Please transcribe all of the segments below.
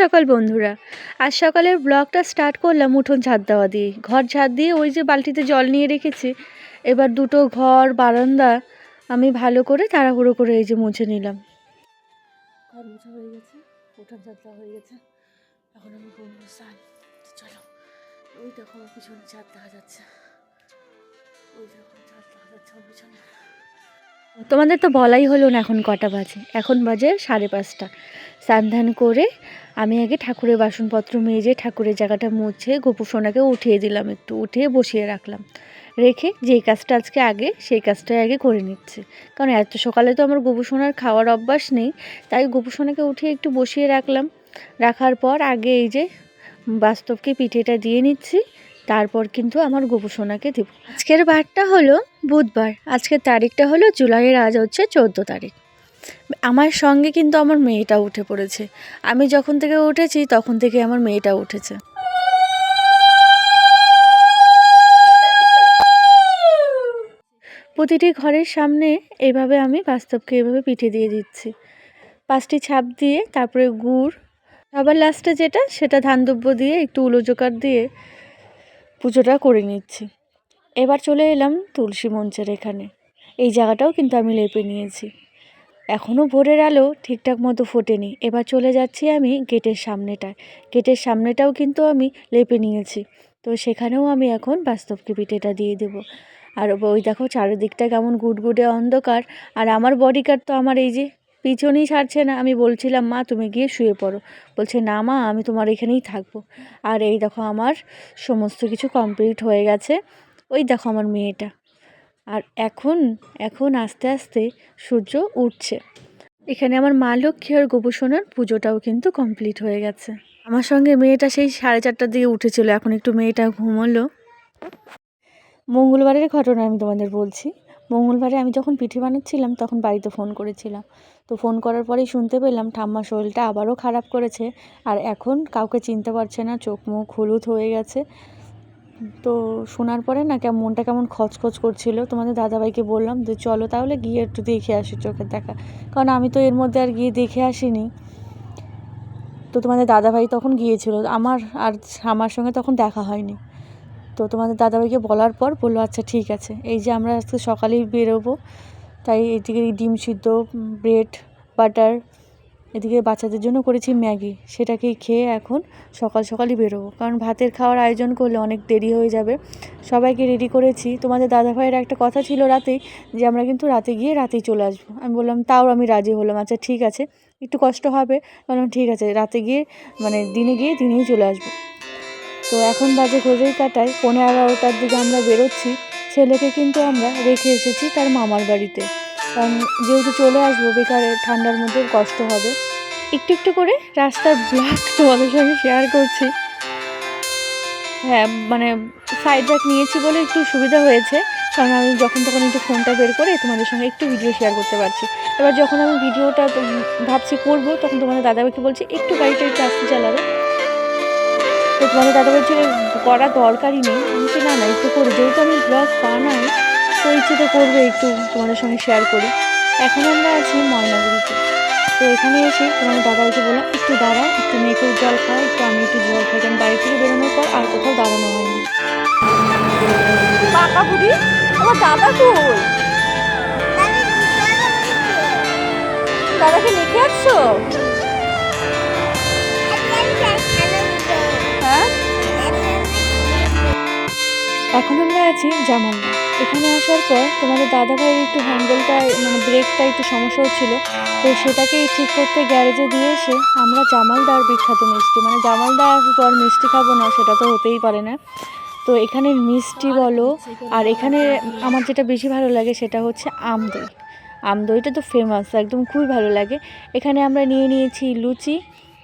সকাল বন্ধুরা, আজ সকালের ব্লগটা স্টার্ট করলাম উঠোন ঝাড় দেওয়া দিয়ে। ঘর ঝাড় দিয়ে ওই যে বালতিতে জল নিয়ে রেখেছি। এবার দুটো ঘর, বারান্দা আমি ভালো করে তাড়াহুড়ো করে এই যে মুছে নিলাম। ঘর হয়ে গেছে, উঠোন ঝাড় দেওয়া হয়ে গেছে। এখন আমি স্নান। চলো, ওই দেখো পিছনে ছাদ দেখা যাচ্ছে। ওই দেখো ছাদ দেখা যাচ্ছে পিছনে। তোমাদের তো বলাই হলো না এখন কটা বাজে। এখন বাজে সাড়ে পাঁচটা। স্নান ধান করে আমি আগে ঠাকুরের বাসনপত্র মেজে ঠাকুরের জায়গাটা মুছে গোপু সোনাকে উঠিয়ে দিলাম একটু, উঠিয়ে বসিয়ে রাখলাম। রেখে যেই কাজটা আজকে আগে, সেই কাজটাই আগে করে নিচ্ছি। কারণ এত সকালে তো আমার গোপু সোনার খাওয়ার অভ্যাস নেই, তাই গোপু সোনাকে উঠিয়ে একটু বসিয়ে রাখলাম। রাখার পর আগে এই যে বাস্তবকে পিঠেটা দিয়ে নিচ্ছি তারপর কিন্তু আমার গোপু সোনাকে দেব। আজকের বারটা হলো বুধবার। আজকের তারিখটা হলো জুলাইয়ের, আজ হচ্ছে চোদ্দ তারিখ। আমার সঙ্গে কিন্তু আমার মেয়েটা উঠে পড়েছে। আমি যখন থেকে উঠেছি, তখন থেকে আমার মেয়েটা উঠেছে। প্রতিটি ঘরের সামনে এইভাবে আমি বাস্তবকে এভাবে পিঠে দিয়ে দিচ্ছি। পাঁচটি ছাপ দিয়ে, তারপরে গুড়। আবার লাস্টে যেটা, সেটা ধান দিয়ে, একটু উলো জোকার দিয়ে পুজোটা করে নিচ্ছি। এবার চলে এলাম তুলসী মঞ্চের এখানে। এই জায়গাটাও কিন্তু আমি লেপে নিয়েছি। এখনও ভোরের আলো ঠিকঠাক মতো ফোটেনি। এবার চলে যাচ্ছি আমি গেটের সামনেটায়। গেটের সামনেটাও কিন্তু আমি লেপে নিয়েছি। তো সেখানেও আমি এখন বাস্তবকে পিঠেটা দিয়ে দেবো। আর ওই দেখো চারিদিকটা কেমন গুটগুটে অন্ধকার। আর আমার বডিগার্ড তো আমার এই যে পিছনেই ছাড়ছে না। আমি বলছিলাম, মা, তুমি গিয়ে শুয়ে পড়ো। বলছে, না মা, আমি তোমার এখানেই থাকব। আর এই দেখো আমার সমস্ত কিছু কমপ্লিট হয়ে গেছে। ওই দেখো আমার মেয়েটা। আর এখন এখন আস্তে আস্তে সূর্য উঠছে। এখানে আমার মা লক্ষ্মী আর গোপুসোনার পুজোটাও কিন্তু কমপ্লিট হয়ে গেছে। আমার সঙ্গে মেয়েটা সেই সাড়ে চারটার দিকে উঠেছিল। এখন একটু মেয়েটা ঘুমোলো। মঙ্গলবারের ঘটনা আমি তোমাদের বলছি। মঙ্গলবারে আমি যখন পিঠে বানাচ্ছিলাম, তখন বাড়িতে ফোন করেছিলাম। তো ফোন করার পরেই শুনতে পেলাম, ঠাম্মার শরীরটা আবারও খারাপ করেছে। আর এখন কাউকে চিনতে পারছে না, চোখ মুখ হলুদ হয়ে গেছে। তো শোনার পরে না কেমন, মনটা কেমন খচখচ করছিল। তোমাদের দাদাভাইকে বললাম যে, চলো তাহলে গিয়ে একটু দেখে আসি, চোখের দেখা। কারণ আমি তো এর মধ্যে আর গিয়ে দেখে আসিনি। তো তোমাদের দাদাভাই তখন গিয়েছিল। আমার আর আমার সঙ্গে তখন দেখা হয়নি। তো তোমাদের দাদাভাইকে বলার পর বলল আচ্ছা ঠিক আছে। এই যে আমরা আজকে সকালেই বেরোবো, তাই এদিকে ডিম সিদ্ধ, ব্রেড, বাটার, এদিকে বাচ্চাদের জন্য করেছি ম্যাগি। সেটাকেই খেয়ে এখন সকাল সকালই বেরোবো। কারণ ভাতের খাওয়ার আয়োজন করলে অনেক দেরি হয়ে যাবে। সবাইকে রেডি করেছি। তোমাদের দাদাভাইয়ের একটা কথা ছিল রাতেই, যে আমরা কিন্তু রাতে গিয়ে রাতেই চলে আসব। আমি বললাম, তাও আমি রাজি হলাম। আচ্ছা ঠিক আছে। একটু কষ্ট হবে। বললাম, ঠিক আছে। রাতে গিয়ে মানে দিনে গিয়ে দিনেই চলে আসব। তো এখন বাজে ঘড়ির কাটায় পনেরো এগারোটার দিকে আমরা বেরোচ্ছি। ছেলেকে কিন্তু আমরা রেখে এসেছি তার মামার বাড়িতে। কারণ যেহেতু চলে আসব, বেকারে, ঠান্ডার মধ্যে কষ্ট হবে। একটু একটু করে রাস্তার ব্লগ তোমাদের সঙ্গে শেয়ার করছি। হ্যাঁ মানে সাইড ব্যাক নিয়েছি বলে একটু সুবিধা হয়েছে। কারণ আমি যখন তখন একটু ফোনটা বের করে তোমাদের সঙ্গে একটু ভিডিও শেয়ার করতে পারছি। এবার যখন আমি ভিডিওটা ভাবছি করব, তখন তোমাদের দাদাভাইকে বলছি, একটু গাড়িটা একটু আসতে চালাবে। তো তোমাদের দাদা বলছে করা দরকারই নেই। আমি বলছি না না একটু করি। যেহেতু আমি ব্লগ বানাই তো ইচ্ছে তো করবে একটু তোমাদের সঙ্গে শেয়ার করি। এখন আমরা আছি ময়নাগুড়িতে। তো এখানে এসে তোমাদের দাদাকে বললাম একটু দাঁড়া একটু মেয়েকে জল খাও একটু আমি একটু জল খাই কারণ বাড়ি থেকে বেরোনোর পর আর কোথাও দাঁড়ানো হয়নি। পাকা বুড়ি আমার দাদা কই? দাদাকে লিখে আসছো? এখন আমরা আছি জামালদা এখানে আসার পর তোমাদের দাদাভাইয়ের একটু হ্যান্ডেলটা মানে ব্রেকটা একটু সমস্যা হচ্ছিল। তো সেটাকে ঠিক করতে গ্যারেজে দিয়ে এসে আমরা জামালদার বিখ্যাত মিষ্টি মানে জামালদা পর মিষ্টি খাব না, সেটা তো হতেই পারে না। তো এখানে মিষ্টি বলো, আর এখানে আমার যেটা বেশি ভালো লাগে সেটা হচ্ছে আম দই। আম দইটা তো ফেমাস একদম খুবই ভালো লাগে। এখানে আমরা নিয়ে নিয়েছি লুচি।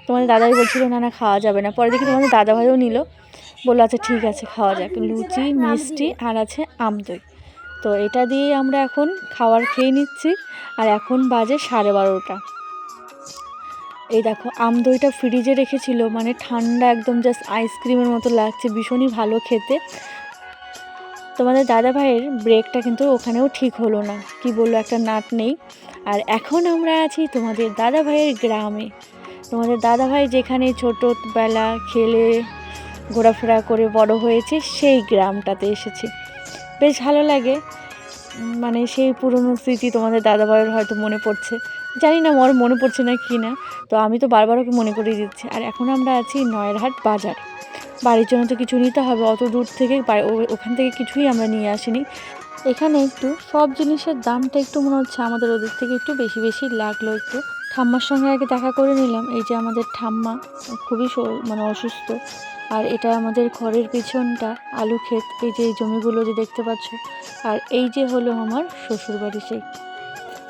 তোমাদের দাদাই বলছিল, না না, খাওয়া যাবে না। পরে দেখি তোমাদের দাদাভাইও নিল। বলল আচ্ছা ঠিক আছে, খাওয়া যাক, লুচি, মিষ্টি আর আছে আম দই। তো এটা দিয়ে আমরা এখন খাবার খেয়ে নিচ্ছি আর এখন বাজে সাড়ে বারোটা। এই দেখো, আম দইটা ফ্রিজে রেখেছিল মানে ঠান্ডা একদম জাস্ট আইসক্রিমের মতো লাগছে, ভীষণই ভালো খেতে। তোমাদের দাদা ভাইয়ের ব্রেকটা কিন্তু ওখানেও ঠিক হলো না, কি বলল একটা নাট নেই। আর এখন আমরা আছি তোমাদের দাদা ভাইয়ের গ্রামে। তোমাদের দাদাভাই যেখানে ছোটোবেলা খেলে ঘোরাফেরা করে বড় হয়েছে, সেই গ্রামটাতে এসেছি। বেশ ভালো লাগে। মানে সেই পুরনো স্মৃতি তোমাদের দাদাভাইয়ের হয়তো মনে পড়ছে। জানি না ওর মনে পড়ছে না কি না, তো আমি তো বারবার ওকে মনে করিয়ে দিচ্ছি। আর এখন আমরা আছি নয়েরহাট বাজার। বাড়ির জন্য তো কিছু নিতে হবে, অত দূর থেকে ওখান থেকে কিছুই আমরা নিয়ে আসিনি। এখানে একটু সব জিনিসের দামটা একটু মনে হচ্ছে আমাদের ওদের থেকে একটু বেশি বেশি লাগল একটু। ঠাম্মার সঙ্গে আগে দেখা করে নিলাম। এই যে আমাদের ঠাম্মা খুবই মানে অসুস্থ। আর এটা আমাদের ঘরের পিছনটা, আলু ক্ষেত, এই যে এই জমিগুলো যে দেখতে পাচ্ছ। আর এই যে হলো আমার শ্বশুরবাড়ি সেই।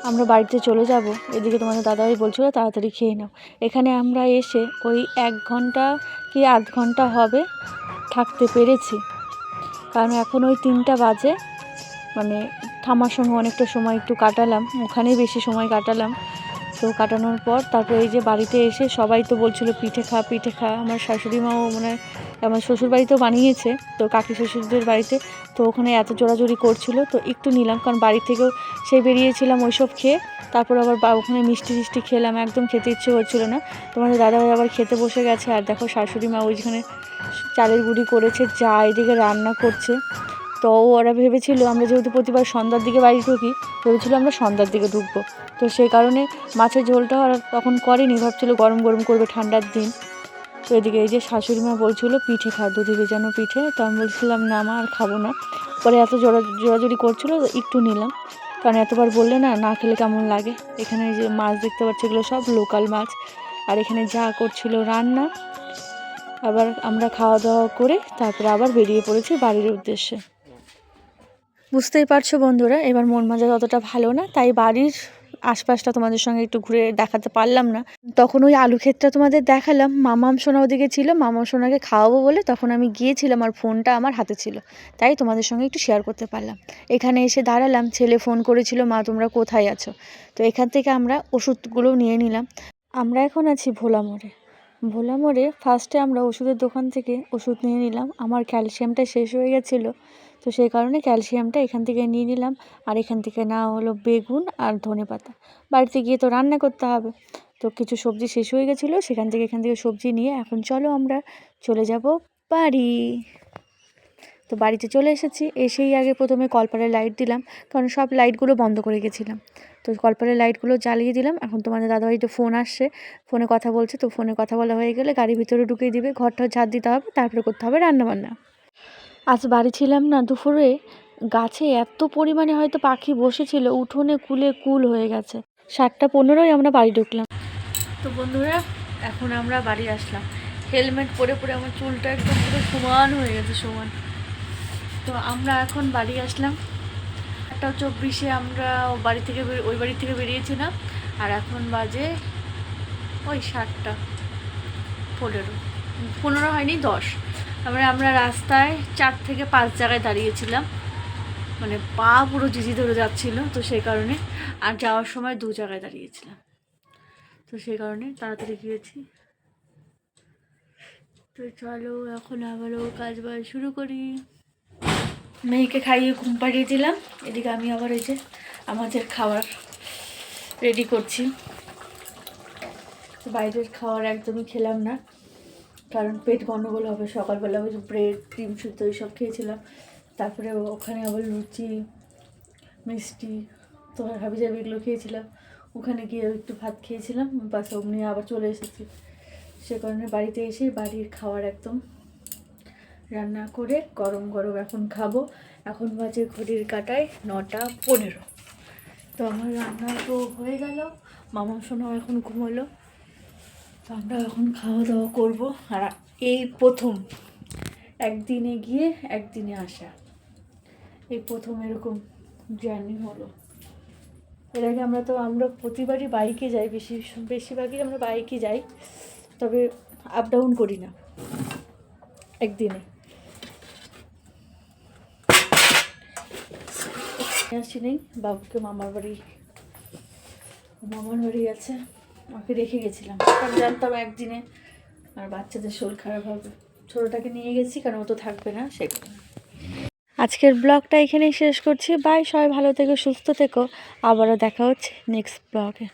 আমরা বাড়িতে চলে যাব। এদিকে তোমাদের দাদাভাই বলছিল তাড়াতাড়ি খেয়ে নাও। এখানে আমরা এসে ওই এক ঘণ্টা কি আধ ঘণ্টা হবে থাকতে পেরেছি। কারণ এখন ওই তিনটা বাজে। মানে ঠাম্মার সঙ্গে অনেকটা সময় একটু কাটালাম। ওখানেই বেশি সময় কাটালাম। তো কাটানোর পর তারপর এই যে বাড়িতে এসে সবাই তো বলছিল, পিঠে খা পিঠে খা। আমার শাশুড়ি মাও মানে আমার শ্বশুর বাড়িতেও বানিয়েছে, তো কাকি শ্বশুরদের বাড়িতে। তো ওখানে এত জোরাজুরি করছিল, তো একটু নিলাম, কারণ বাড়ি থেকেও সেই বেরিয়েছিলাম ওইসব খেয়ে, তারপর আবার ওখানে মিষ্টি টিষ্টি খেলাম, একদম খেতে ইচ্ছে হচ্ছিল না। তোমাদের দাদাভাই আবার খেতে বসে গেছে, আর দেখো শাশুড়ি মা ওইখানে চালের গুঁড়ি করেছে, যা এদিকে রান্না করছে। তো ওরা ভেবেছিল, আমরা যেহেতু প্রতিবার সন্ধ্যার দিকে বাড়ি ঢুকি, ভেবেছিল আমরা সন্ধ্যার দিকে ঢুকবো। তো সেই কারণে মাছের ঝোলটা আর তখন করেনি, ভাবছিল গরম গরম করবে ঠান্ডার দিন। তো এদিকে এই যে শাশুড়ি মা বলছিল পিঠে খা দুধে ভেজানো পিঠে, তো আমি বলছিলাম, না মা, আর খাব না। পরে এত জোরা জোরাজুরি করছিল, একটু নিলাম। কারণ এতবার বললে না না খেলে কেমন লাগে? এখানে যে মাছ দেখতে পাচ্ছি, এগুলো সব লোকাল মাছ। আর এখানে যা করছিল রান্না, আবার আমরা খাওয়া দাওয়া করে তারপরে আবার বেরিয়ে পড়েছি বাড়ির উদ্দেশ্যে। বুঝতেই পারছ বন্ধুরা, এবার মন মেজাজ অতটা ভালো না, তাই বাড়ির আশপাশটা তোমাদের সঙ্গে একটু ঘুরে দেখাতে পারলাম না। তখন ওই আলু ক্ষেতটা তোমাদের দেখালাম। মামাম সোনা ওদিকে ছিল, মামাম সোনাকে খাওয়াবো বলে তখন আমি গিয়েছিলাম আর ফোনটা আমার হাতে ছিল। তাই তোমাদের সঙ্গে একটু শেয়ার করতে পারলাম। এখানে এসে দাঁড়ালাম, ছেলে ফোন করেছিল, মা, তোমরা কোথায় আছো? তো এখান থেকে আমরা ওষুধগুলো নিয়ে নিলাম। আমরা এখন আছি ভোলা মোড়ে। ভোলা মোড়ে ফার্স্টে আমরা ওষুধের দোকান থেকে ওষুধ নিয়ে নিলাম। আমার ক্যালসিয়ামটা শেষ হয়ে গেছিল। তো সেই কারণে ক্যালসিয়ামটা এখান থেকে নিয়ে নিলাম। আর এখান থেকে নেওয়া হলো বেগুন আর ধনে পাতা। বাড়িতে গিয়ে তো রান্না করতে হবে। তো কিছু সবজি শেষ হয়ে গেছিল, সেখান থেকে এখান থেকে সবজি নিয়ে এখন চলো আমরা চলে যাব বাড়ি। তো বাড়িতে চলে এসেছি। এসেই আগে প্রথমে কলপারের লাইট দিলাম, কারণ সব লাইটগুলো বন্ধ করে গেছিলাম। তো কলপারের লাইটগুলো জ্বালিয়ে দিলাম। এখন তোমাদের দাদাবাড়িতে ফোন আসছে। ফোনে কথা বলছে, তো ফোনে কথা বলা হয়ে গেলে গাড়ির ভিতরে ঢুকিয়ে দিবে, ঘরটাও ঝাড় দিতে হবে, তারপরে করতে হবে রান্নাবান্না। আজ বাড়ি ছিলাম না দুপুরে। গাছে এত পরিমাণে হয়তো পাখি বসেছিল, উঠোনে কুলে কুল হয়ে গেছে। সাতটা পনেরোই আমরা বাড়ি ঢুকলাম। তো বন্ধুরা, এখন আমরা বাড়ি আসলাম। হেলমেট পরে পরে আমার চুলটা একদম পুরো সমান হয়ে গেছে, সমান। তো আমরা এখন বাড়ি আসলাম। একটা চব্বিশে আমরা বাড়ি থেকে ওই বাড়ি থেকে বেরিয়েছিলাম। আর এখন বাজে ওই সাতটা পনেরো। পনেরো হয়নি, দশ। তারপরে আমরা রাস্তায় চার থেকে পাঁচ জায়গায় দাঁড়িয়েছিলাম। মানে পা পুরো জিজি ধরে যাচ্ছিল তো সেই কারণে। আর যাওয়ার সময় দু জায়গায় দাঁড়িয়েছিলাম। তো সেই কারণে তাড়াতাড়ি গিয়েছি। তো চলো, এখন আবারও কাজ বাজ শুরু করি। মেয়েকে খাইয়ে ঘুম পাড়িয়ে দিলাম। এদিকে আমি আবার এই যে আমাদের খাবার রেডি করছি। বাইরের খাবার একদমই খেলাম না। কারণ পেট গণ্ডগোল হবে, সকালবেলা ওই ব্রেড ডিম সুদ্ধ এইসব খেয়েছিলাম। তারপরে ওখানে আবার লুচি, মিষ্টি, তো হাবি জাবি এগুলো খেয়েছিলাম। ওখানে গিয়ে একটু ভাত খেয়েছিলাম, বাস অমনি আবার চলে এসেছি। সে কারণে বাড়িতে এসে বাড়ির খাওয়ার একদম রান্না করে গরম গরম এখন খাব। এখন বাজে ঘড়ির কাটায় নটা পনেরো। তো আমার রান্না তো হয়ে গেল। মামা সোনাও এখন ঘুমোলো। তো আমরা এখন খাওয়া দাওয়া করব। আর এই প্রথম, একদিনে গিয়ে একদিনে আসা। এই প্রথম এরকম জার্নি হলো। এর আগে আমরা তো, আমরা প্রতিবারই বাইকে যাই, বেশি, বেশিরভাগই আমরা বাইকে যাই। তবে আপ ডাউন করি না। একদিনে। আসি নেই, বাবুকে মামার বাড়ি মামার বাড়ি আছে। ওকে রেখে গেছিলাম। কারণ জানতাম একদিনে আর বাচ্চাদের শরীর খারাপ হবে। ছোটোটাকে নিয়ে গেছি, কারণ ও তো থাকবে না, সে আজকের ব্লগটা এখানেই শেষ করছি। বাই, সবাই ভালো থেকো, সুস্থ থেকো। আবারও দেখা হচ্ছে নেক্সট ব্লগে